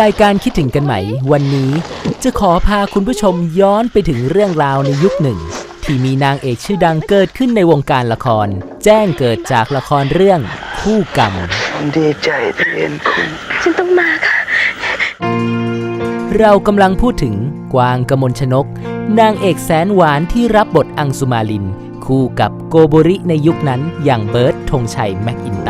รายการคิดถึงกันไหม วันนี้จะขอพาคุณผู้ชมย้อนไปถึงเรื่องราวในยุคหนึ่ง ที่มีนางเอกชื่อดังเกิดขึ้นในวงการละคร แจ้งเกิดจากละครเรื่องคู่กรรม ดีใจที่เห็นคุณ ฉันต้องมาค่ะ เรากำลังพูดถึงกวางกมลชนก นางเอกแสนหวานที่รับบทอังสุมาลิน คู่กับโกโบริในยุคนั้นอย่างเบิร์ตธงชัยแม็กอิน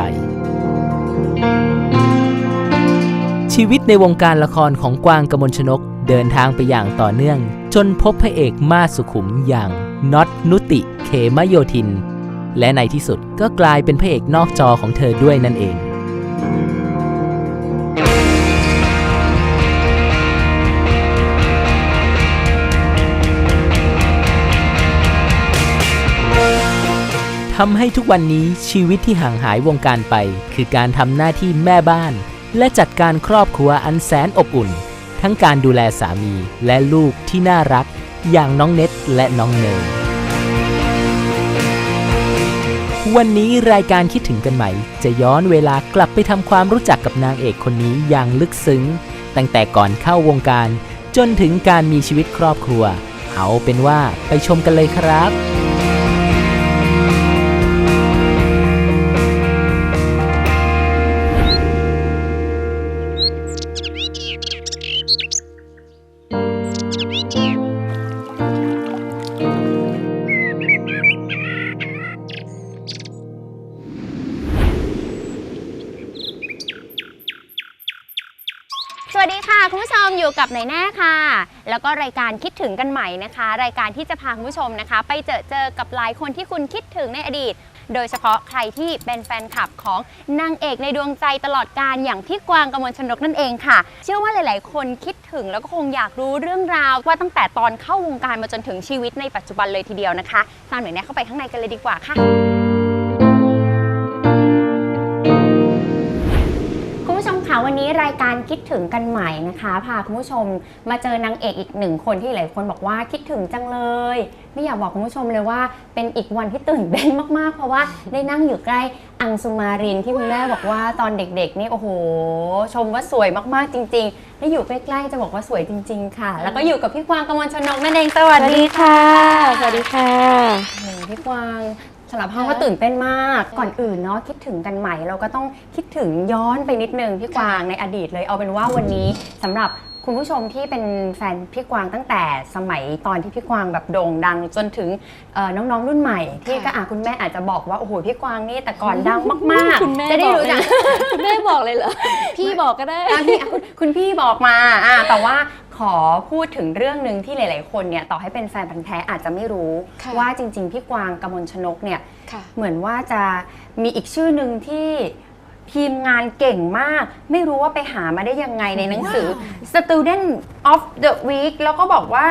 ชีวิตในวงการละครของกวางกมลชนกเดินทางไปอย่างต่อเนื่อง จนพบพระเอกมาสุขุมอย่างน็อตนุติเขมโยธิน และในที่สุดก็กลายเป็นพระเอกนอกจอของเธอด้วยนั่นเองทำให้ทุกวันนี้ชีวิตที่ห่างหายวงการไป คือการทำหน้าที่แม่บ้าน และจัดการครอบครัวอันแสนอบอุ่น ทั้งการดูแลสามีและลูกที่น่ารัก อย่างน้องเน็ตและน้องเนยวันนี้รายการคิดถึงกันใหม่ จะย้อนเวลากลับไปทำความรู้จักกับนางเอกคนนี้อย่างลึกซึ้ง ตั้งแต่ก่อนเข้าวงการ จนถึงการมีชีวิตครอบครัว เอาเป็นว่าไปชมกันเลยครับ แล้วก็รายการคิดถึงกันใหม่นะคะ รายการที่จะพาคุณผู้ชมนะคะ ไปเจอเจอกับหลายคนที่คุณคิดถึงในอดีต โดยเฉพาะใครที่เป็นแฟนคลับของนางเอกในดวงใจตลอดการอย่างพี่กวางกมลชนกนั่นเองค่ะ เชื่อว่าหลาย ๆ คนคิดถึงแล้วก็คงอยากรู้เรื่องราว ว่าตั้งแต่ตอนเข้าวงการมาจนถึงชีวิตในปัจจุบันเลยทีเดียวนะคะตามหน่อยแน่เข้าไปข้างในกันเลยดีกว่าค่ะ วันนี้รายการคิดถึงกันใหม่นะคะพาคุณผู้ชมมาเจอนางเอกอีกหนึ่งคนที่หลายคนบอกว่าคิดถึงจังเลย ไม่อยากบอกคุณผู้ชมเลยว่าเป็นอีกวันที่ตื่นเต้นมากๆ เพราะว่าได้นั่งอยู่ใกล้อังสุมารินที่คุณแม่บอกว่าตอนเด็กๆนี่โอ้โห ชมว่าสวยมากๆจริงๆได้อยู่ใกล้ๆจะบอกว่าสวยจริง ๆ ค่ะ แล้วก็อยู่กับพี่กวางกมลชนกนั่นเองสวัสดีค่ะสวัสดีค่ะโอ้โหพี่กวาง สารภาพว่าตื่นเต้นมาก ก่อนอื่นเนาะคิดถึงกันใหม่ เราก็ต้องคิดถึงย้อนไปนิดนึงพี่กวางในอดีตเลยเอาเป็นว่าวันนี้สำหรับคุณผู้ชมที่เป็นแฟนพี่กวางตั้งแต่สมัยตอนที่พี่กวางแบบโด่งดัง จนถึงเอ่อน้องๆรุ่นใหม่ ที่ก็อะคุณแม่อาจจะบอกว่าโอ้โหพี่กวางนี่แต่ก่อนดังมากคุณแม่ๆจะได้รู้จักคุณแม่บอกเลยเหรอ พี่บอกก็ได้ อะพี่อะคุณคุณพี่บอกมาอะแต่ว่า ขอพูดถึงเรื่องหนึ่งที่หลาย ๆ คนเนี่ยต่อให้เป็นแฟนพันธ์แท้อาจจะไม่รู้ ค่ะว่าจริง ๆ พี่กวางกมลชนกเนี่ยค่ะ เหมือนว่าจะมีอีกชื่อหนึ่งที่ทีมงานเก่งมาก ไม่รู้ว่าไปหามาได้ยังไงในหนังสือ Student of the Week แล้วก็บอกว่า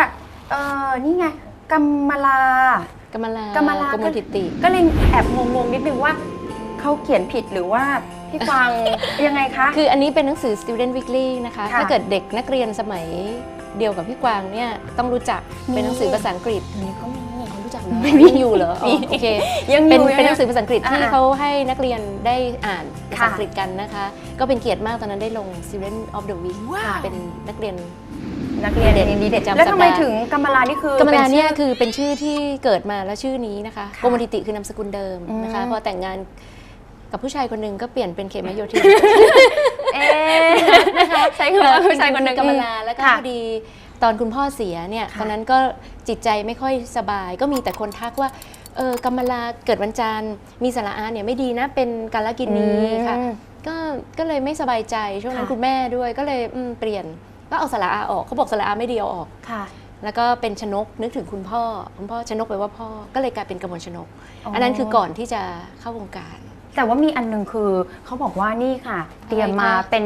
เออนี่ไงกัมมาลา กำมลากำมลากมลทิติ ก็เลยแอบงงๆนิดนึงว่าเขาเขียนผิดหรือว่า พี่กวาง ยังไงคะ คืออันนี้เป็นหนังสือ Student Weekly นะคะ ค่ะถ้าเกิดเด็กนักเรียนสมัยเดียวกับพี่กวางเนี่ยต้องรู้จักมี เป็นหนังสือภาษาอังกฤษเดี๋ยวนี้ก็มีเขารู้จักนะไม่มียังอยู่เหรออ๋อโอเค ยังอเป็นยู่เป็นหนังสือภาษาอังกฤษที่อ่าเขาให้นักเรียนได้อ่านภาษาค่ะอังกฤษกันนะคะ ก็เป็นเกียรติมากตอนนั้นได้ลง Student of the Week ว้าว เป็นนักเรียน นักเรียนเด่นดีเด่นประจำแล้วทำไมสัปดาห์ถึงกัมมาลานี่คือกำมลาเนี่ยป็ชื่อ คือเป็นชื่อที่เกิดมาแล้วชื่อนี้นะคะค่ะโกมลทิติคือนามสกุลเดิมนะคะอืมพอแต่งงาน กับผู้ชายคนหนึ่งก็เปลี่ยนเป็นเขมโยธิน เอ๊ะนะคะใช้คำว่าผู้ชายคนหนึ่งกำมลาแล้วก็ค่ะพอดีตอนคุณพ่อเสียเนี่ยค่ะตอนนั้นก็จิตใจไม่ค่อยสบาย ก็มีแต่คนทักว่าเออกำมลาเกิดวันจันทร์มีสระอาเนี่ยไม่ดีนะเป็นการละกินนีค่ะอืมก็ก็เลยไม่สบายใจช่วงนั้นค่ะคุณแม่ด้วยก็เลยอืมเปลี่ยนก็เอาสระอาออกเขาบอกสระอาไม่ดีเอาออกค่ะแล้วก็เป็นชนกนึกถึงคุณพ่อ คุณพ่อชนกแปลว่าพ่อก็เลยกลายเป็นกมลชนกอ๋ออัอันนั้นคือก่อนที่จะเข้าวงการ แต่ว่ามีอันหนึงคือเขาบอกว่านี่ค่ะ เตรียมมาอะไรคะเป็น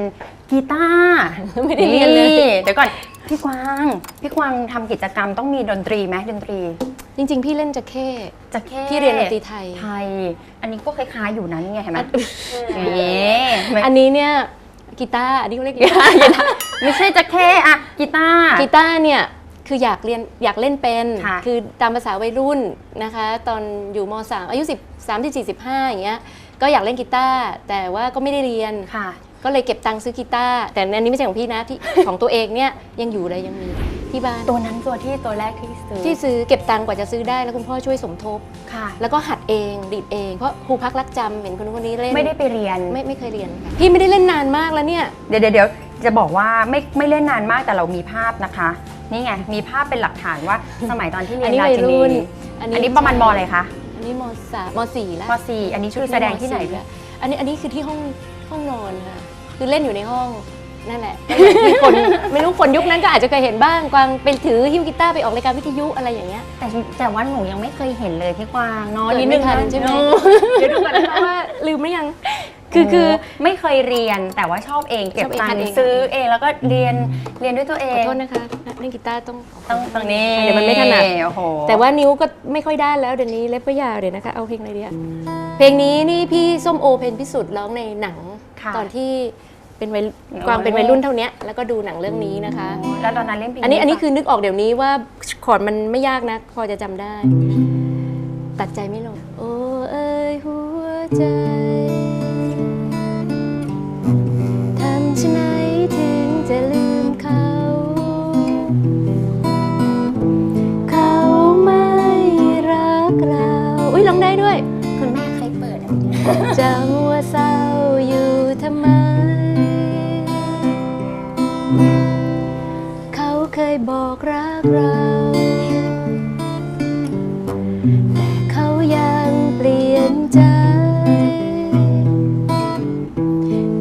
กีตาร์ไม่ได้เรียนเลยเดี๋ยวก่อนพี่กวางพี่กวางทำกิจกรรมต้องมีดนตรีไหมดนตรี จริง ๆ พี่เล่นจะเข้จะแค่พี่เรียนดนตรีไทย ไทย อันนี้ก็คล้ายๆอยู่นะนี่ไงเห็นไหมอันนี่ไม่อันนี้เนี่ยกีตาร์อันนี้เขาเรียกกีตาร์ไม่ใช่จะแค่อะกีตาร์กีตาร์เนี่ยคืออยากเรียนอยากเล่นเป็นค่ะอตามภาษาวัยรุ่นนะคะ ตอนอยู่ม .3 อายุ10 3 4 5อย่างเงี้ย ก็อยากเล่นกีตาร์แต่ว่าก็ไม่ได้เรียน ค่ะ ก็เลยเก็บตังค์ซื้อกีตาร์แต่อันนี้ไม่ใช่ของพี่นะที่ ของตัวเองเนี่ยยังอยู่เลยยังมีที่บ้านตัวนั้นตัวที่ตัวแรกที่ซื้อที่ซื้อเก็บตังค์กว่าจะซื้อได้แล้วคุณพ่อช่วยสมทบ ค่ะ แล้วก็หัดเองดีดเองเพราะครูพักรักจำเห็นคนนู้นคนนี้เล่นไม่ได้ไปเรียน ไม่ไม่เคยเรียนค่ะพี่ไม่ได้เล่นนานมากแล้วเนี่ย เดี๋ยวเดี๋ยวเดี๋ยวจะบอกว่าไม่ไม่เล่นนานมากแต่เรามีภาพนะคะ นี่ไงมีภาพเป็นหลักฐานว่าสมัยตอนที่เรียอันนนี้ราวัยชินีรุ่นอันนี้ประมาณมอะไรคะอั นนี้มสามมสี่แล้วมสี่อันนี้คือแสดงที่ไหนมสี่คะแล้วอันนี้อันนี้คือที่ห้องห้องนอนค่ะ คือเล่นอยู่ในห้องนั่นแหละมีคนไม่รู้คนยุคนั้นก็อาจจะเคยเห็นบ้างกวางเป็นถือฮิ้วกีตาร์ไปออกรายการวิทยุอะไรอย่างเงี้ยแต่แต่ว่าหนูยังไม่เคยเห็นเลยพี่กวางเนาะเกิดนิดไม่นึงทันนะใช่ไหมเออเดี๋ยวดูก่อนนะคะว่าลืมหรือยัง คือคือไม่เคยเรียนแต่ว่าชอบเองเก็บชอบเองตังทำเอค์งซื้อเองแล้วก็เรียนเรียนด้วยตัวเอของโทษนะคะเล่นกีตาร์ต้องต้องตรงนี้เดี๋ยวมันไม่ถนัดโอ้โหแต่ว่านิ้วก็ไม่ค่อยได้แล้วเดี๋ยวนี้เล็บก็ยาวเดี๋ยวนะคะเอาเพลงอะไรดีอะเพลงนี้นี่พี่ส้มโอเพนพิสุทธิ์ร้องในหนังค่ะตอนที่เป็นวัยโอ้กวางเป็นวัยรุ่นเท่าเนี้ยแล้วก็ดูหนังเรื่องนี้นะคะ แล้วตอนนั้นเล่นเพลงอันนี้อันนี้ปะคือนึกออกเดี๋ยวนี้ว่าคอร์ดมันไม่ยากนะพอจะจำได้ ตัดใจไม่ลงโอ้เอ้ยหัวใจ เราแต่เขายังเปลี่ยนใจ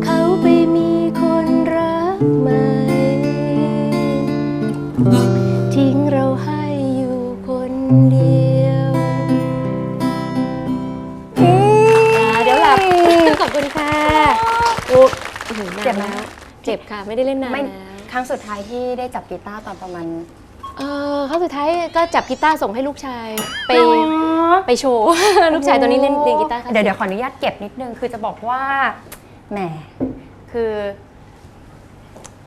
เขาไปมีคนรักใหม่ ทิ้งเราให้อยู่คนเดียวอ่าเดี๋ยวหลับ ขอบคุณค่ะโอ้โอ้โหนานเจ็บไหม แล้ว เจ็บค่ะ ไม่ได้เล่นนานไม่แล้ว ครั้งสุดท้ายที่ได้จับกีตาร์ตอนประมาณ เออครั้งสุดท้ายก็จับกีตาร์ส่งให้ลูกชายไปอ๋อ ไปโชว์ ลูกชายตอนนี้เล่นเล่นกีตาร์คลาสสิก เดี๋ยวเดี๋ยวขออนุญาตเก็บนิดนึง คือจะบอกว่าแหมคือ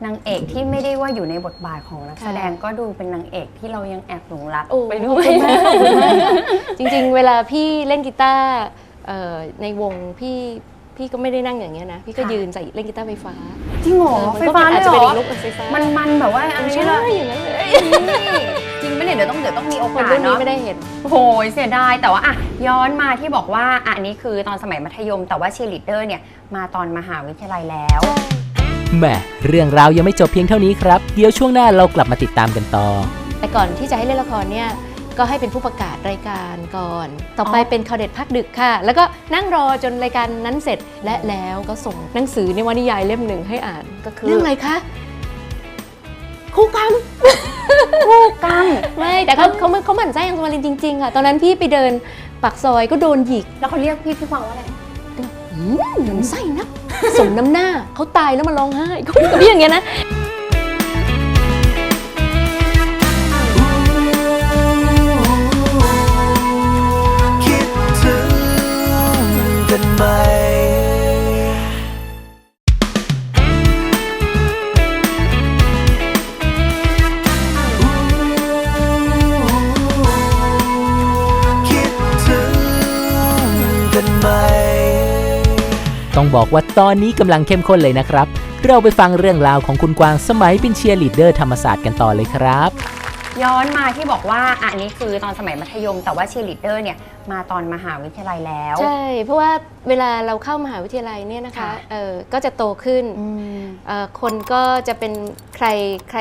นางเอกที่ไม่ได้ว่าอยู่ในบทบาทของนักแสดงก็ดูเป็นนางเอกที่เรายังแอบหลงรักโอ้ไปขด้อบวยคุณมากขอบคุณมากจริงๆ เวลาพี่เล่นกีตาร์เอ่อในวงพี่ พี่ก็ไม่ได้นั่งอย่างเงี้ยนะ พี่ก็ค่ะ ยืนใส่เล่นกีตาร์ไฟฟ้าจริงเหรอเออมันไฟก็ฟ้าเลอาจยจะเหรเป็นอีอกลุคไฟฟ้ามันมันแบบว่าอันนี้ใช่เลยอย่างนั้นเลยจริงไหมเนี่ยเดี๋ยวต้องเดี๋ยวต้องมีโอคนกาสรุ่นนี้เนาะ ไม่ได้เห็นโอ้ยเสียดายแต่ว่าอะย้อนมาที่บอกว่าอะอันนี้คือตอนสมัยมัธยม แต่ว่าเชียร์ลีดเดอร์เนี่ย มาตอนมหาวิทยาลัยแล้ว แหม่เรื่องราวยังไม่จบเพียงเท่านี้ครับ เดี๋ยวช่วงหน้าเรากลับมาติดตามกันต่อ แต่ก่อนที่จะให้เล่นละครเนี่ย ก็ให้เป็นผู้ประกาศรายการก่อน ต่อไปอ๋อเป็นข่าวเด็ดพักดึกค่ะ แล้วก็นั่งรอจนรายการนั้นเสร็จและแล้วก็ส่งหนังสือในวนิยายเล่มหนึ่งให้อ่านก็คือเรื่องอะไรคะคู่กรรมคู่กรรมไม่แต่เขาเขาเขาหมั่นไส้ยังสมารินจริงๆค่ะตอนนั้นพี่ไปเดินปากซอยก็โดนหยิกแล้วเขาเรียกพี่พี่ฟังว่าอะไรอืมหมันไส้นักสมน้ำหน้าเขาตายแล้วมาร้องไห้เขาพูดกับพี่อย่างเงี้ยนะ ไหมต้องบอกว่าตอนนี้กำลังเข้มข้นเลยนะครับ เราไปฟังเรื่องราวของคุณกวางสมัยเป็นเชียร์ลีดเดอร์ธรรมศาสตร์กันต่อเลยครับ ย้อนมาที่บอกว่าอะอันนี้คือตอนสมัยมัธยม แต่ว่าเชียร์ลีดเดอร์เนี่ยมาตอนมหาวิทยาลัยแล้ว ใช่ เพราะว่าเวลาเราเข้ามหาวิทยาลัยเนี่ยนะคะค่ะ เออก็จะโตขึ้นอืม เอ่อคนก็จะเป็นใครใคร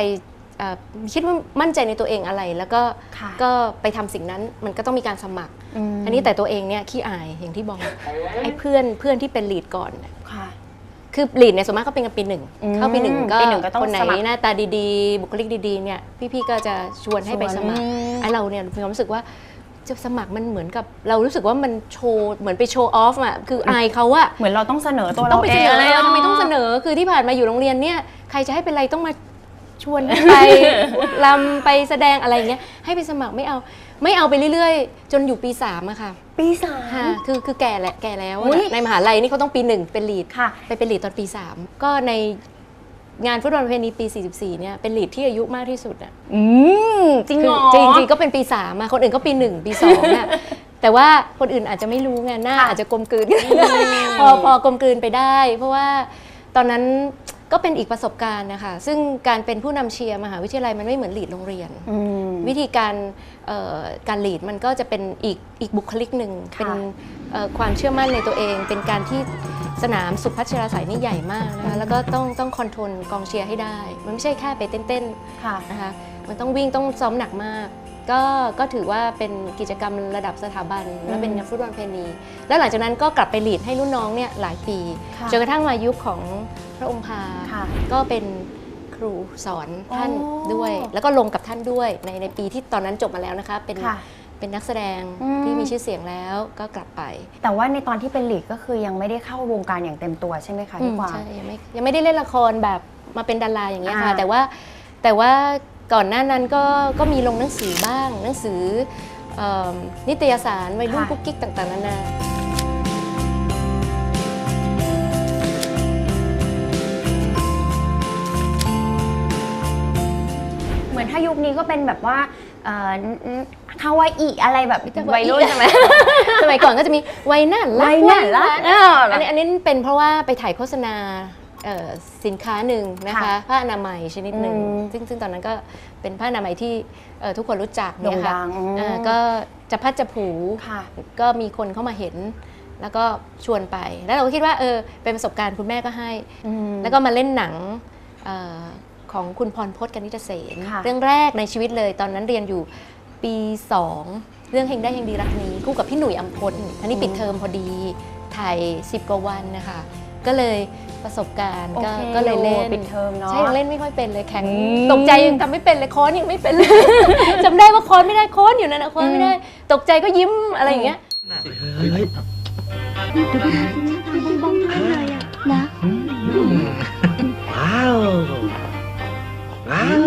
เอ่อคิดว่ามั่นใจในตัวเองอะไร แล้วก็ค่ะ ก็ไปทำสิ่งนั้นมันก็ต้องมีการสมัครมอันนี้แต่ตัวเองเนี่ยขี้อายอย่างที่บอกไอ้เพื่อนเพื่อนที่เป็นลีดก่อนเนี่ยค่ะ คือลีดเนี่ยส่วนมากก็เป็นกันปีหนึ่งอืมเข้าปีหนึ่งก็ปีหนึ่งก็ต้องคนไหนสมัครหน้าตาดีๆ บุคลิกดีๆเนี่ยพี่ๆก็จะชวนให้ไปสมัครอืมไอ้เราเนี่ยมีความรู้สึกว่าจะสมัครมันเหมือนกับเรารู้สึกว่ามันโชว์เหมือนไปโชว์ออฟอะคืออายเขาอะเหมือนเราต้องเสนอตัวต้เราองไปเอเสงนอเลยทำไมต้องเสนอคือที่ผ่านมาอยู่โรงเรียนเนี่ยใครจะให้เป็นอะไรต้องมาชวนให้ไป ลำไปแสดงอะไรอย่างเงี้ยให้ไปสมัครไม่เอา ไม่เอาไปเรื่อยๆ จนอยู่ปีสามอะค่ะปีสาม ค่ะคือคือแก่แหละแก่แล้วอุ๊อะยในมหาลัยนี่เขาต้องปีหนึ่งเป็นลีดค่ะ ไปเป็นลีดตอนปี3ก็ในงานฟุตบอลประเพณีปี 44 เนี่ยเป็นลีดที่อายุมากที่สุดอะอืมจริงคืเหรอจริงจริงๆก็เป็นปี3มาคนอื่นก็ปี1ปี2อะแต่ว่าคนอื่นอาจจะไม่รู้ไงหน้าค่ะอาจจะกลมกลืน พอพอกลมกลืนไปได้ เพราะว่าตอนนั้น ก็เป็นอีกประสบการณ์นะคะ ซึ่งการเป็นผู้นำเชียร์มหาวิทยาลัยมันไม่เหมือนลีดโรงเรียนอืมวิธีการเอ่อการลีดมันก็จะเป็นอีกอีกบุคลิกหนึ่งค่ะเป็นเอ่อความเชื่อมั่นในตัวเอง เป็นการที่สนามสุพัชราสายนี่ใหญ่มากนะคะแล้วก็ต้องต้องคอนโทรลกองเชียร์ให้ได้ มันไม่ใช่แค่ไปเต้นค่ะๆนะคะมันต้องวิ่งต้องซ้อมหนักมาก ก็ก็ถือว่าเป็นกิจกรรมระดับสถาบัน และเป็นนักฟุตบอลเพณีแล้วหลังจากนั้นก็กลับไปลีดให้รุ่นน้องเนี่ยหลายปีค่ะจนกระทั่งมายุคของพระองค์พาค่ะก็เป็นครูสอนท่านอ๋อด้วย แล้วก็ลงกับท่านด้วยในในปีที่ตอนนั้นจบมาแล้วนะคะเป็นค่ะเป็นนักแสดงอืมที่มีชื่อเสียงแล้วก็กลับไป แต่ว่าในตอนที่เป็นลีดก็คือยังไม่ได้เข้าวงการอย่างเต็มตัวใช่ไหมคะอืพี่มกวางใช่ยังไม่ยังไม่ได้เล่นละครแบบมาเป็นดาราอย่างเงี้ยค่ะอ่าแต่ว่าแต่ว่า ก่อนหน้านั้นก็ก็มีลงหนังสือบ้าง หนังสือเอิ่มนิตยสารวัยรุ่นกุ๊กกิ๊กต่างๆนานา เหมือนถ้ายุคนี้ก็เป็นแบบว่าเอ่อคาวาอิอะไรแบบคาวาอิ วัยรุ่นใช่ไหม สมัยก่อนก็จะมีวัยน่ารักวัยน่ารักวัยเอออัอันนี้อันนี้เป็นเพราะว่าไปถ่ายโฆษณาเอ่อ สินค้าหนึ่งนะคะ ค่ะผ้าอนามัยชนิดหนึ่งอืมซึ่งซึ่งตอนนั้นก็เป็นผ้าอนามัยที่เอ่อทุกคนรู้จักโด่งเนี่ยค่ะดังอืม อ่าก็จะพัดจะผู ค่ะ ก็มีคนเข้ามาเห็น แล้วก็ชวนไป แล้วเราก็คิดว่าเออเป็นประสบการณ์คุณแม่ก็ให้อืมแล้วก็มาเล่นหนังเออของคุณพรพจน์กนิตเสนค่ะ เรื่องแรกในชีวิตเลย ตอนนั้นเรียนอยู่ปี2เรื่องเฮงได้เฮงดีรักนี้คู่กับพี่หนุ่ยอัมพลอันนี้ปิดเทอมพอดีถ่าย10กว่าวันนะคะ ก็เลย ประสบการณ์โอก็เคก็เลยเล่นปิดเทอมเนาะ ใช่ยังเล่นไม่ค่อยเป็นเลยแข็งอืมตกใจยังทำไม่เป็นเลยค้อนยังไม่เป็นเลย จำได้ว่าค้อนไม่ได้ค้อนอยู่นั่นนะค้อนไม่ได้ ตกใจก็ยิ้มอะไรอย่างเงี้ยว้าวว้าว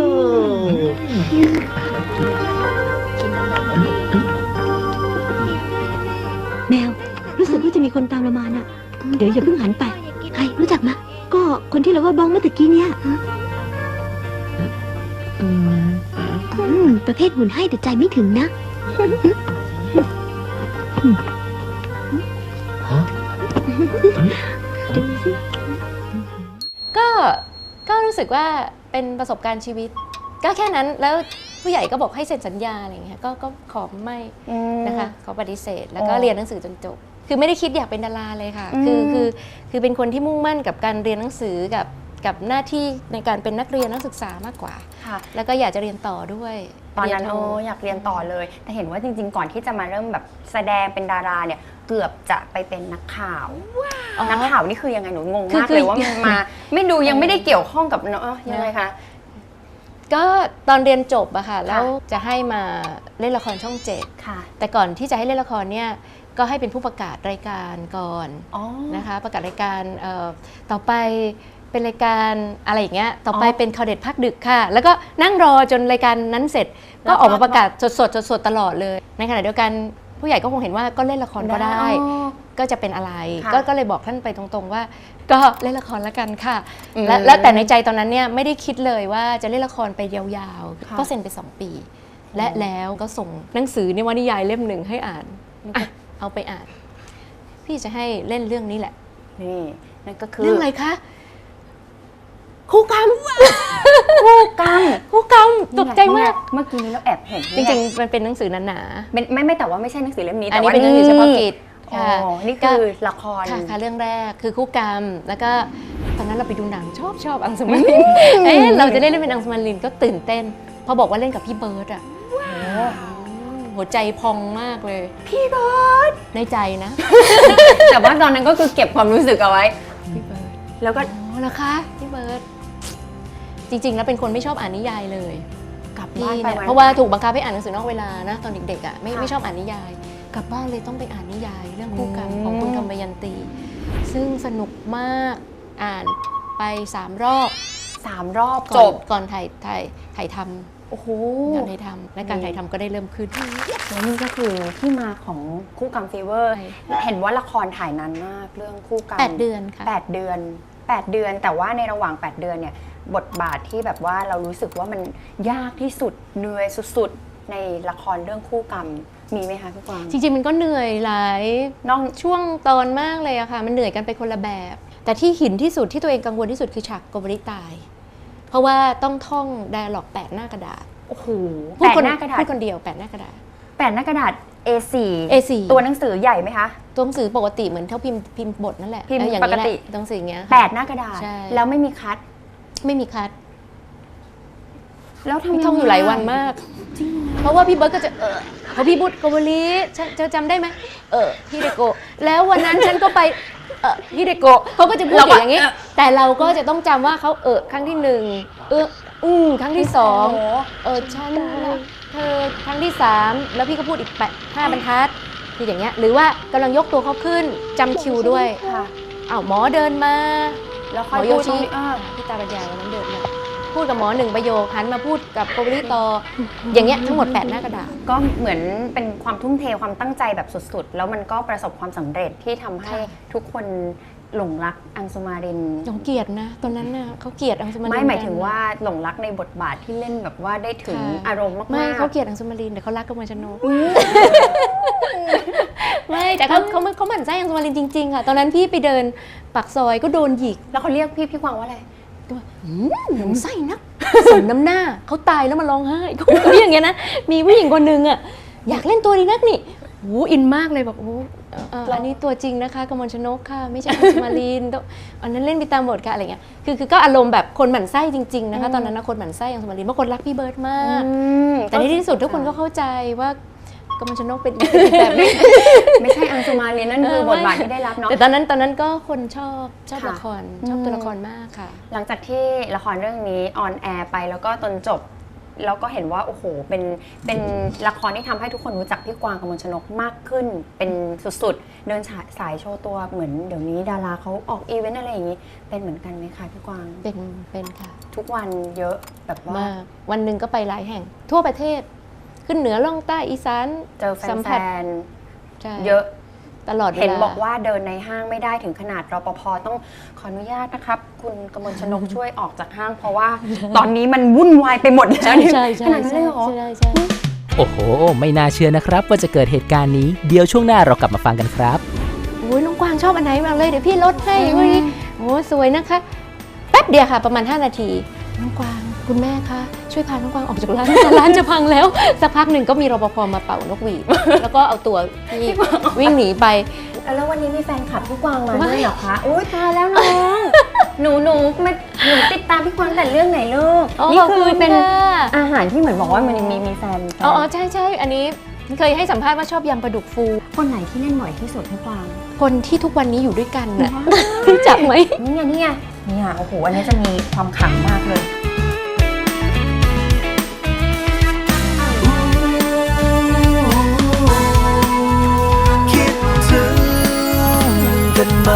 แมว รู้สึกว่าจะมีคนตามเรามาน่ะ เดี๋ยวอย่าเพิ่งหันไปใค รรู้จักมะ ก็คนที่เราว่าบ้องเมื่อตะกี้เนี่ยฮะอืมประเภทหุ่นให้แต่ใจไม่ถึงนะ ดูสิ ก็ก็รู้สึกว่าเป็นประสบการณ์ชีวิต ก็แค่นั้นแล้วผู้ใหญ่ก็บอกให้เซ็นสัญญาอะไรอย่างเงี้ยก็ก็ขอไม่อืมนะคะขอปฏิเสธ แล้วก็โอ้เรียนหนังสือจนจบ คือไม่ได้คิดอยากเป็นดาราเลยค่ะอืมคือคือคือเป็นคนที่มุ่งมั่นกับการเรียนหนังสือกับกับหน้าที่ในการเป็นนักเรียนนักศึกษามากกว่า ค่ะ แล้วก็อยากจะเรียนต่อด้วยตอนนั้นเรียโอ้โทอยากเรียนต่อเลย แต่เห็นว่าจริง ๆ ก่อนที่จะมาเริ่มแบบแสดงเป็นดาราเนี่ยเกือบจะไปเป็นนักข่าวอ๋อนักข่าวนี่คือยังไงหนูงงคือมากคือเลยว่ามันมา ไม่ดูยังไม่ได้เกี่ยวข้องกับเนาะยังไงคะก็ตอนเรียนจบอะค่ะแล้วจะให้มาเล่นละครช่องเจ็ดค่ะแต่ก่อนที่จะให้เล่นละครเนี่ย ก็ให้เป็นผู้ประกาศรายการก่อนอ๋อนะคะ ประกาศรายการเอ่อต่อไปเป็นรายการอะไรอย่างเงี้ย ต่อไปอ๋อเป็นข่าวเด็ดพักดึกค่ะ แล้วก็นั่งรอจนรายการนั้นเสร็จแล้ก็วออกมาก็ประกาศสดสดสดๆตลอดเลย ในขณะเดียวกันผู้ใหญ่ก็คงเห็นว่าก็เล่นละครก็ได้อ๋อก็จะเป็นอะไรค่ะก็ก็เลยบอกท่านไปตรงๆว่า ก็เล่นละครแล้วกันค่ะอืมและและแต่ในใจตอนนั้นเนี่ยไม่ได้คิดเลยว่าจะเล่นละครไปยาวค่ะๆก็เซ็นไป 2 ปี และแล้วก็ส่งหนังสือนิวนิยายเล่มหนึ่งให้อ่านอะ เอาไปอ่าน พี่จะให้เล่นเรื่องนี้แหละ นี่นั่นก็คือเรื่องอะไรคะคู่กรรมคู่กรรมคู่กรรมตกใจมากเมื่อกี้นี้เราแอบเห็นจริงๆมันเป็นหนังสือหนาเป็นไม่ไม่แต่ว่าไม่ใช่หนังสือเล่มนี้ๆอัแต่นนี้ว่าเป็นหนังสือเฉพาะกิจอ๋ค่ะอนี่คือละครค่ะค่ะเรื่องแรกคือคู่กรรมแล้วก็ตอนนั้นเราไปดูหนังชอบชอบอังสมาลินเอ๊ะเราจะเล่นเป็นอังสมาลินก็ตื่นเต้นพอบอกว่าเล่นกับพี่เบิร์ดอะ หัวใจพองมากเลย พี่เบิร์ดในใจนะ แต่ว่าตอนนั้นก็คือเก็บความรู้สึกเอาไว้ พี่เบิร์ดแล้วก็อ๋อเหรอคะพี่เบิร์ดจริง ๆ แล้วเป็นคนไม่ชอบอ่านนิยายเลยกลับพี่บ้านไปเนี่ยวันเพราะว่าถูกบังคับให้อ่านหนังสือนอกเวลานะตอนเด็กๆอะไม่ค่ะไม่ชอบอ่านนิยาย กลับบ้านเลยต้องไปอ่านนิยาย เรื่องคู่กรรมอืมของคุณธรรมยันตี ซึ่งสนุกมากอ่านไปสามรอบสามรอบก่จอนบก่อนถ่ายถ่ายถ่ายท โอ้โหำก่อนถ่ายทำและการถ่ายทำก็ได้เริ่มขึ้นแล้วนี่ก็คือที่มาของคู่กรรมฟีเวอร์ใช่เห็นว่าละครถ่ายนานมากเรื่องคู่กรรมแปดเดือนค่ะแปดเดือนแปดเดือน แต่ว่าในระหว่าง 8 เดือนเนี่ยบทบาทที่แบบว่าเรารู้สึกว่ามันยากที่สุดเหนื่อยสุดๆในละครเรื่องคู่กรรมมีไหมคะพี่กวางจริงๆมันก็เหนื่อยหลายน้องช่วงตอนมากเลยอะค่ะ มันเหนื่อยกันไปคนละแบบแต่แต่ที่หินที่สุดที่ตัวเองกังวลที่สุดคือฉากโกบริตาย เพราะว่าต้องท่องไดอะล็อกแปดหน้ากระดาษโอ้โหพูดแปดคนหน้ากระดาษพูดคนเดียวแปดหน้ากระดาษ แปดหน้ากระดาษ A4 A4 ตัวหนังสือใหญ่ไหมคะ ตัวหนังสือปกติเหมือนเท่าพิมพ์พิมพ์บทนั่นแหละพิมพ์เอออย่างนี้แหละปกติ ตัวหนังสืออย่างเงี้ยค่ะ แปดหน้ากระดาษ ใช่ แล้วไม่มีคัด ไม่มีคัดแล้วทำพี่ท่องอยู่หลายวันมากเพราะว่าพี่เบิร์ตก็จะเออพอพี่บุตรโกบริฉันจะจำได้ไหมเออพี่เดโกะแล้ววันนั้นฉันก็ไปเออพี่เดโกะเขาก็จะพูดอยู่อย่างนี้ แต่เราก็จะต้องจำว่าเขาเออครั้งที่หนึ่งเอออืมครั้งที่สองโอ้โหเออฉันและเธอครั้งที่สามแล้วพี่ก็พูดอีกแปดห้าบรรทัดคืออย่างเงี้ยหรือว่ากำลังยกตัวเขาขึ้นจำคิวด้วยค่ะ อ้าวหมอเดินมา แล้วค่อยหมอโยพูดชิตรงนี้อ่าพี่ตาบรรยายวันนั้นเดินมา พูดกับหมอหนึ่งประโยคหันมาพูดกับโกบริต่ออย่างเงี้ยทั้งหมดแปดหน้ากระดาษ ก็เหมือนเป็นความทุ่มเทความตั้งใจแบบสุดๆ แล้วมันก็ประสบความสำเร็จที่ทำให้ค่ะทุกคนหลงรักอังสุมารินน้องเกลียดนะตอนนั้นน่ะเขาเกลียดอังสุมารินไม่หมายถึงกันว่าหลงรักในบทบาทที่เล่นแบบว่าได้ถึงค่ะอารมณ์มากๆไม่เขาเกลียดอังสุมารินแต่เขารักกมลชนกไม่แต่เขาเขาเขาหมั่นไส้อังสุมารินจริงๆค่ะตอนนั้นพี่ไปเดินปากซอยก็โดนหยิกแล้วเขาเรียกพี่พี่กวางว่าอะไร อืมหนุ่มไส้นักสมน้ำหน้าเขาตายแล้วมาร้องไห้เขาพูดอย่างเงี้ยนะมีผู้หญิงคนหนึ่งอะอยากเล่นตัวดีนักนี่โอ้อินมากเลยบอกโอ้เอ่อเอ่ออันนี้ตัวจริงนะคะกมลชนกค่ะ ไม่ใช่อังสุมารินต้องอันนั้นเล่นไปตามบทค่ะอะไรเงี้ยคือคือก็อารมณ์แบบคนหมั่นไส้จริงๆนะคะตอนนั้นนะคนหมั่นไส้อังสุมารินเพราะคนรักพี่เบิร์ดมาก แต่ในที่สุดทุกคนก็เข้าใจว่า กมลชนกเป็นแบบนี้ไม่ใช่อังสุมารินนั่นคือบทบาทที่ได้รับเนาะแต่ตอนนั้นตอนนั้นก็คนชอบชอบค่ะ ละครชอบตัวอืมละครมากค่ะ หลังจากที่ละครเรื่องนี้ออนแอร์ไปแล้วก็ตอนจบ แล้วก็เห็นว่าโอ้โหเป็นเป็นละครที่ทำให้ทุกคนรู้จักพี่กวางกมลชนกมากขึ้น เป็นสุดๆ เดินสายสายโชว์ตัวเหมือนเดี๋ยวนี้ดาราเขาออกอีเวนต์อะไรอย่างนี้ เป็นเหมือนกันไหมคะพี่กวางเป็นเป็นค่ะทุกวันเยอะแบบว่ามากวันหนึ่งก็ไปหลายแห่ง ทั่วประเทศ ขึ้นเหนือล่องใต้อีสานเจอสัมแฟผัสนใช่ๆเยอะ ตลอดเวลาเห็นบอกว่าเดินในห้างไม่ได้ถึงขนาดรปภต้องขออนุญาตนะครับ คุณกมลชนก ช่วยออกจากห้าง เพราะว่าตอนนี้มันวุ่นวายไปหมดแล้วใช่ใช่ใช่ขนาดนั้นเลยเหรอ ใช่ใช่ โอ้โห ไม่น่าเชื่อนะครับ ว่าจะเกิดเหตุการณ์นี้ เดี๋ยวช่วงหน้าเรากลับมาฟังกันครับ โอ้ยน้องกวางชอบอันไหนมาเลยเดี๋ยวพี่ลดให้เว้ยโอ้สวยนะคะ แป๊บเดียวค่ะ ประมาณ 5 นาที น้องกวาง คุณแม่คะช่วยพาน้องกวางออกจากร้านร้านจะพังแล้ว สักพักหนึ่งก็มีรปภมาเป่านกหวีดแล้วก็เอาตัวพี่วิ่งหนีไป แล้ววันนี้มีแฟนคลับพี่กวางมาไม่ด้วยเหรอคะอุ้ยตายแล้วน้องหนูหนูมาหนูติดตามพี่กวางแต่เรื่องไหนลูกอ๋อนี่ขอบคืคุอณเป็นค่ะอาหารที่เหมือนบอกว่ามันมีมีแฟนแฟนอ๋ออ๋อใช่ใช่อันนี้เคยให้สัมภาษณ์ว่าชอบยำปลาดุกฟู คนไหนที่เล่นบ่อยที่สุดพี่กวาง คนที่ทุกวันนี้อยู่ด้วยกันน่ะรู้จักไหมนี่ไงนี่ไงเนี่ยโอ้โหอันนี้จะมีความขลังมากเลย ไหม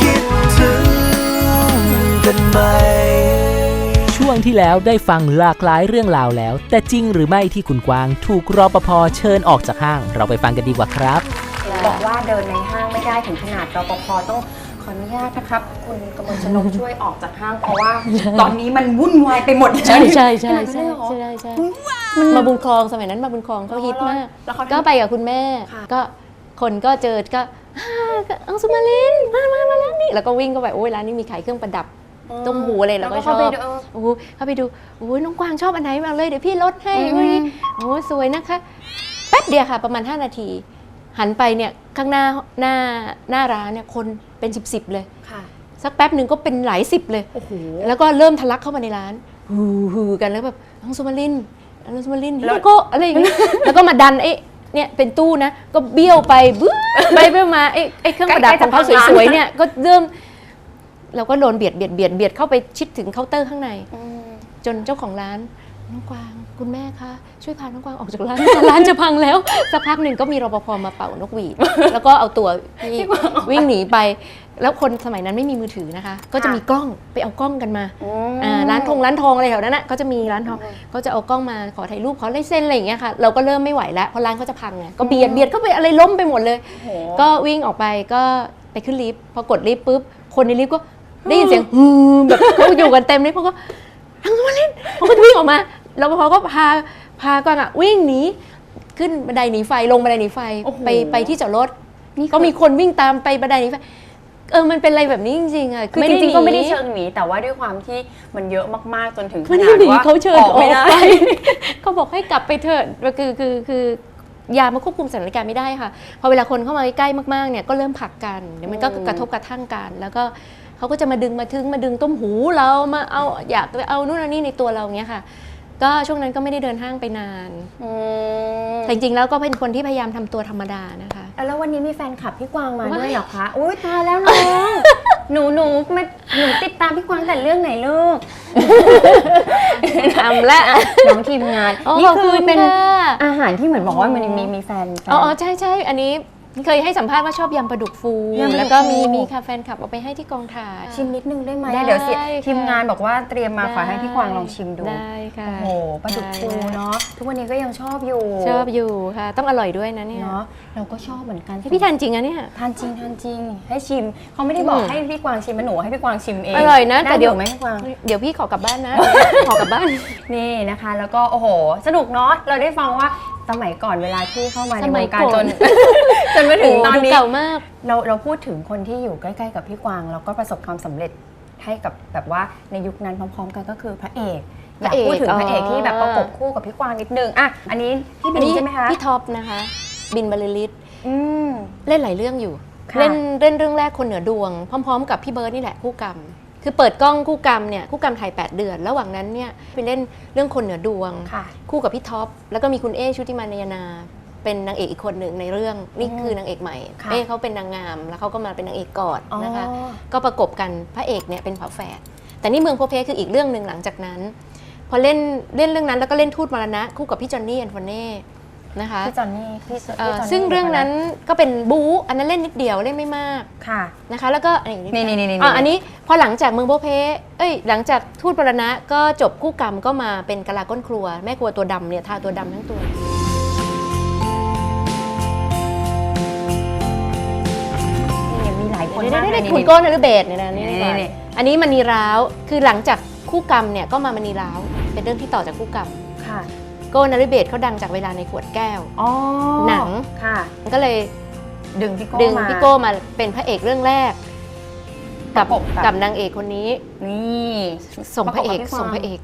คิดถึงกันไหมช่วงที่แล้วได้ฟังหลากหลายเรื่องราวแล้ว แต่จริงหรือไม่ที่คุณกวางถูกรอปภเชิญออกจากห้าง เราไปฟังกันดีกว่าครับ บอกว่าเดินในห้างไม่ได้ถึงขนาดรปภต้องข ออนุญาตนะครับ คุณกมลชนกช่วยออกจากห้างเพราะว่า ตอนนี้มันวุ่นวายไปหมดแล้วใช่ใช่ใช่ขนาดนั้นใช่เลยเหรอใช่ใช่มาบุญคลองสมัยนั้นมาบุญคลองเขาฮิตมากแล้วเขาทำก็ไปกับคุณแม่ค่ะก็คนก็เจอก็ฮ่าอังสุมาลินมามามาร้านนี้แล้วก็วิ่งเข้าไปโอ้ยร้านนี้มีขายเครื่องประดับต้มหูอะไรเราก็ชเข้าอบไปดูเออโอ้โหเข้าไปดูโอ้ยน้องกวางชอบอันไหนมาเลยเดี๋ยวพี่ลดให้อืมเว้ยโอ้สวยนะคะ แป๊บเดียวค่ะ ประมาณ 5 นาที หันไปเนี่ยข้างหน้าหน้าหน้าร้านเนี่ยคนเป็น10บสเลยค่ะสักแป๊บหนึ่งก็เป็นหลายสิบเลยโอ้โหแล้วก็เริ่มทะลักเข้ามาในร้านฮือฮือกันแล้วแบบน้องสุมาลินน้องสุมาลินแล้แล้ววก็อะไรอย่างเงี้ยแล้วก็มาดันไอ้เนี่ยเป็นตู้นะก็เบี้ยวไปบื้อไปเบี้ยวมาไอ้ไอ้เครื่องประดับของเขาสวยๆเนี่ยก็เริ่มเราก็โดนเบียดเบียดเบียดเบียดเข้าไปชิดถึงเคาน์เตอร์ข้างในอืมจนเจ้าของร้าน น้องกวางคุณแม่คะช่วยพาน้องกวางออกจากร้านร้านจะพังแล้ว สักพักหนึ่งก็มีรปภมาเป่านกหวีดแล้วก็เอาตัวพี่วิ่งหนีไป แล้วคนสมัยนั้นไม่มีมือถือนะคะ ก็จะมีกล้องไปเอากล้องกันมาอืมอ่าร้านทงร้านทองอะไรแถวนั้นน่ะก็จะมีร้านทองเขาจะเอากล้องมาขอถ่ายรูปขอลายเซ็นอะไรอย่างเงี้ยค่ะเราก็เริ่มไม่ไหวแล้วเพราะร้านเขาจะพังไงก็เบียดเบียดเข้าไปอะไรล้มไปหมดเลยโอ้โหก็วิ่งออกไปก็ไปขึ้นลิฟต์พอกดลิฟต์ปุ๊บคนในลิฟต์ก็ได้ยินเสียงฮือแบบเขาอยู่กันเต็มเลยเขาก็ อังสุมาลินเขาก็วิ่งออกมารปภก็พาพากวางอะวิ่งหนีขึ้นบันไดหนีไฟลงบันไดหนีไฟโอ้โห ไปไปที่จอดรถนี่คือก็มีคนวิ่งตามไปบันไดหนีไฟเออมันเป็นอะไรแบบนี้จริงๆอะคือจริงๆก็ไม่ได้หนีเชิงหนีแต่ว่าด้วยความที่มันเยอะมากๆจนถึงขไม่นาได้ดหนีว่าเขาเชิญออกไม่ได้ปเขาบอกให้กลับไปเถอะคือคือคือ ยามาควบคุมสถานการณ์ไม่ได้ค่ะ พอเวลาคนเข้ามาใกล้ๆมากๆเนี่ยก็เริ่มผลักกันเดี๋ยวมันก็อืม กระทบกระทั่งกัน แล้วก็ เขาก็จะมาดึงมาทึงมาดึงต้มหูเรามาเอาอยากไปเอานู่นเอานี่ในตัวเราอย่างเงี้ยค่ะ ก็ช่วงนั้นก็ไม่ได้เดินห้างไปนานอืมแต่จริงๆแล้วก็เป็นคนที่พยายามทำตัวธรรมดานะคะแล้ววันนี้มีแฟนคลับพี่กวางมาด้วยเหรอคะอุ้ยตายแล้วน้องหนูหนูมาหนูติดตามพี่กวางแต่เรื่องไหนลูกทำละน้องทีมงานอ๋อนี่ขอบคืคุอณเป็นค่ะอาหารที่เหมือนบอกว่ามันมีมีแฟนแฟนอ๋อใช่ใช่อันนี้ เคยให้สัมภาษณ์ว่าชอบยำปลาดุกฟู ยำปลาดุกฟู แล้วก็มีมีคาแฟนคลับเอาไปให้ที่กองถ่าย ชิมนิดนึงได้ไหมได้เดี๋ยวเสียค่ะ ทีมงานบอกว่าเตรียมมาขอให้พี่กวางลองชิมดู ได้ค่ะโอ้โหปลาดุกฟูได้เนาะทุกวันนี้ก็ยังชอบอยู่ชอบอยู่ค่ะ ต้องอร่อยด้วยนะเนี่ยเนาะเราก็ชอบเหมือนกันพี่ทานจริงอะเนี่ย ทานจริงทานจริง ให้ชิมเขาไม่ได้บอกอืมให้พี่กวางชิมมันหนูให้พี่กวางชิมเองอร่อยนะแต่าเดี๋ยว ไหมพี่กวาง เดี๋ยวพี่ขอกลับบ้านนะ ขอกลับบ้าน นี่นะคะ แล้วก็โอ้โห สนุกเนาะเราได้ฟังว่า สมัยก่อนเวลาที่เข้ามาในสวมัยงการก่อนจนจนมาถึงตอนโดูนี้เก่ามาก เราเราพูดถึงคนที่อยู่ใกล้ๆกับพี่กวาง แล้วก็ประสบความสำเร็จให้กับแบบว่าในยุคนั้นพร้อม ๆ กันก็คือพระเอกอยากพูดถึงพระเอกที่แบบประกบคู่กับพี่กวางนิดนึงอะอันนี้พี่บินใช่ไหมคะพี่ท็อปนะคะ บินบรรลือฤทธิ์อืมเล่นหลายเรื่องอยู่ค่ะเล่นเล่นเรื่องแรกคนเหนือดวง พร้อม ๆ กับพี่เบิร์ดนี่แหละคู่กรรม คือเปิดกล้องคู่กรรมเนี่ยคู่กรรมถ่าย8 เดือน ระหว่างนั้นเนี่ยไปเล่นเรื่องคนเหนือดวง ค่ะ คู่กับพี่ท็อปแล้วก็มีคุณเอชุติมานายนา เป็นนางเอกอีกคนหนึ่งในเรื่องนี่คือนางเอกใหม่ ค่ะ เอ้เขาเป็นนางงามแล้วเขาก็มาเป็นนางเอกก่อนนะคะอ๋อก็ประกบกันพระเอกเนี่ยเป็นฝาแฝดแต่นี่เมืองโพเพคืออีกเรื่องหนึ่งหลังจากนั้น พอเล่นเล่นเรื่องนั้นแล้วก็เล่นทูตมรณะคู่กับพี่จอนนี่แอนโฟเน่ นะคะพี่จอนนี่พี่เอ่พี่อจอนนี่ซึ่งเรื่องนั้นก็เป็นบู๊อันนั้นเล่นนิดเดียวเล่นไม่มากค่ะ นะคะ แล้วก็อันนี้นี่นี่นี่อะอันนี้พอหลังจากเมืองโพเพเอ้ยหลังจากทูตมรณะก็จบคู่กรรมก็มาเป็นกะลาก้นครัว แม่ครัวตัวดำเนี่ยทาตัวดำทั้งตัว นี่มีหลายคนเดี๋ยวมากได้เลได้ยคุณโก้นฤเบศเนี่ยนะนี่นี่ดีกว่านี่ อันนี้มณีร้าวคือหลังจากคู่กรรมเนี่ยก็มามณีร้าวเป็นเรื่องที่ต่อจากคู่กรรม ค่ะโก้นฤเบศเขาดังจากเวลาในขวดแก้ว อ๋อหนัง ค่ะมันก็เลยดึงพี่โก้ดึงมาพี่โก้มาเป็นพระเอกเรื่องแรก กับประกบกับกับนางเอกคนนี้ นี่ส่งพระเอกประกบกับพี่ส่งกวางพระเอก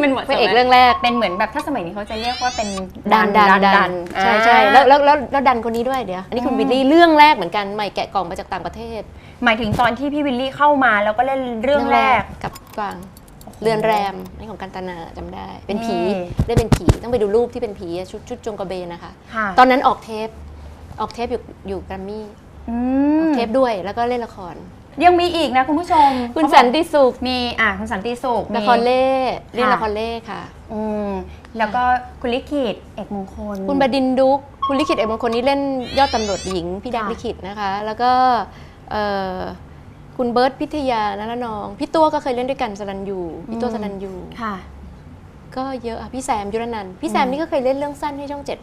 เป็นเหมือนพระเอกเรื่องแรกเป็นเหมือนแบบถ้าสมัยนี้เขาจะเรียกว่าเป็นดันดันดันใช่ใช่อ่าแล้วแล้วแล้วแล้วดันคนนี้ด้วยเดี๋ยวอันนี้คุณอืมวิลลี่เรื่องแรกเหมือนกันใหม่แกะกล่องมาจากต่างประเทศ หมายถึงตอนที่พี่วิลลี่เข้ามาแล้วก็เล่นเรื่องแรกกับกวาง เรือนแรมนี่ของกันตนาจำได้ เป็นผีนี่ได้เป็นผีต้องไปดูรูปที่เป็นผีอะชุดชุดจงกระเบนนะคะค่ะตอนนั้นออกเทปออกเทปอยู่อยู่แกรมมี่อือมอกเทปด้วยแล้วก็เล่นละคร ยังมีอีกนะคุณผู้ชม คุณสันติสุขมีอะคุณสันติสุขมีละครเล่เล่นค่ะละครเล่ค่ะอืมแล้วก็คุณลิขิตเอกมงคล คุณบดินทร์ดุกคุณลิขิตเอกมงคลนี่เล่นยอดตำรวจหญิงพี่แดงค่ะลิขิตนะคะ แล้วก็เอ่อ คุณเบิร์ตพิทยานะละนอง พี่ตัวก็เคยเล่นด้วยกันสรันยูพี่ตัวสรันยูค่ะ ก็เยอะอะพี่แซมยุรนันท์พี่แซมนี่ก็เคยเล่นเรื่องสั้นให้ช่องเจ็ด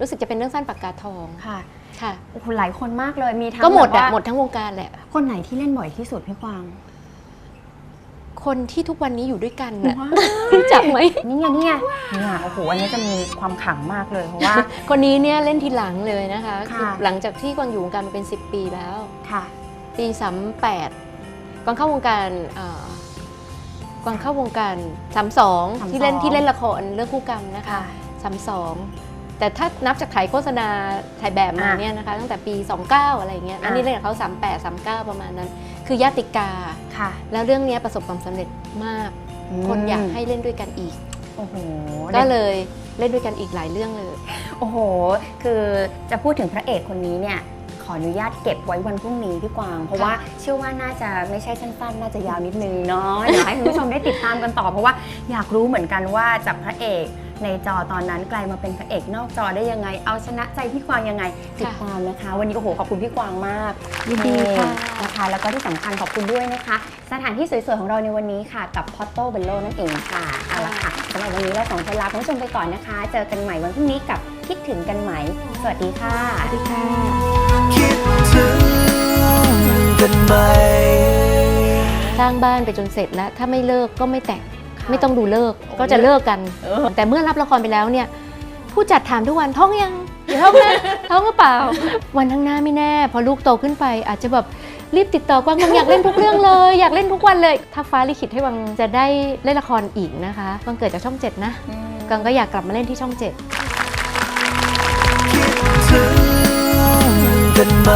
รู้สึกจะเป็นเรื่องสั้นปากกาทองค่ะค่ะโอ้โหหลายคนมากเลยมีทั้งก็หมดแบบอะว่าหมดทั้งวงการแหละ คนไหนที่เล่นบ่อยที่สุดพี่กวางคนที่ทุกวันนี้อยู่ด้วยกันน่ะว้าวรู้จักไหม นี่ไงนี่ไงเนี่ยโอ้โหอันนี้จะมีความขลังมากเลยเพราะว่า คนนี้เนี่ยเล่นทีหลังเลยนะคะค่ะ อหลังจากที่กวางอยู่วงการมาเป็น 10 ปีแล้ว ค่ะ ปีสามแปดกวางเข้าวงการเอ่อกวางเข้าวงการสามสองที่เล่น32ที่เล่นละครเรื่องคู่กรรมนะคะค่ะสามสองแต่ถ้านับจากถ่ายโฆษณาถ่ายแบบมาอะเนี่ยนะคะ ตั้งแต่ปี 29 อะไรเงี้ยอันนี้อะเล่นกับเขา38 39 ประมาณนั้น คือยาติกาค่ะ แล้วเรื่องเนี้ยประสบความสำเร็จมาก คนอยากให้เล่นด้วยกันอีกโอ้โหก็เลยเล่นด้วยกันอีกหลายเรื่องเลย โอ้โห คือจะพูดถึงพระเอกคนนี้เนี่ย ขออนุญาตเก็บไว้วันพรุ่งนี้พี่กวาง เพราะว่าเชื่อว่าน่าจะไม่ใช่สั้นๆ น่าจะยาวนิดนึงเนาะอยากให้คุณผู้ชมได้ติดตามกันต่อ เพราะว่าอยากรู้เหมือนกันว่าจากพระเอก ในจอตอนนั้นกลายมาเป็นพระเอกนอกจอได้ยังไง เอาชนะใจพี่กวางยังไงติดตามนะคะ วันนี้โอ้โหขอบคุณพี่กวางมากยินดีค่ะนี่นะคะแล้วก็ที่สำคัญขอบคุณด้วยนะคะ สถานที่สวยๆของเราในวันนี้ค่ะ กับ p o t t o b e l l o นั่นเองค่ะเอาละค่ะสำหรับวันนี้เราสองคนลาคุณผู้ชมไปก่อนนะคะ เจอกันใหม่วันพรุ่งนี้กับคิดถึงกันไหม สวัสดีค่ะสวัสดีค่ะคิดถึงกันไหมสร้างบ้านไปจนเสร็จแล้ว ถ้าไม่เลิกก็ไม่แต่งค่ะ ไม่ต้องดูเลิกก็จะเลิกกัน แต่เมื่อรับละครไปแล้วเนี่ยผู้จัดถามทุกวันท้องยังเดี๋ยวท้องนะท้องหรือเปล่า วันข้างหน้าไม่แน่ พอลูกโตขึ้นไป อาจจะแบบรีบติดต่อกวางวังอยากเล่นทุกเรื่องเลย อยากเล่นทุกวันเลย ถ้าฟ้าลิขิตให้วังจะได้เล่นละครอีกนะคะวังเกิดจากช่องเจ็ดนะกวางก็อยากกลับมาเล่นที่ช่องเจ็ดถึงกันไหม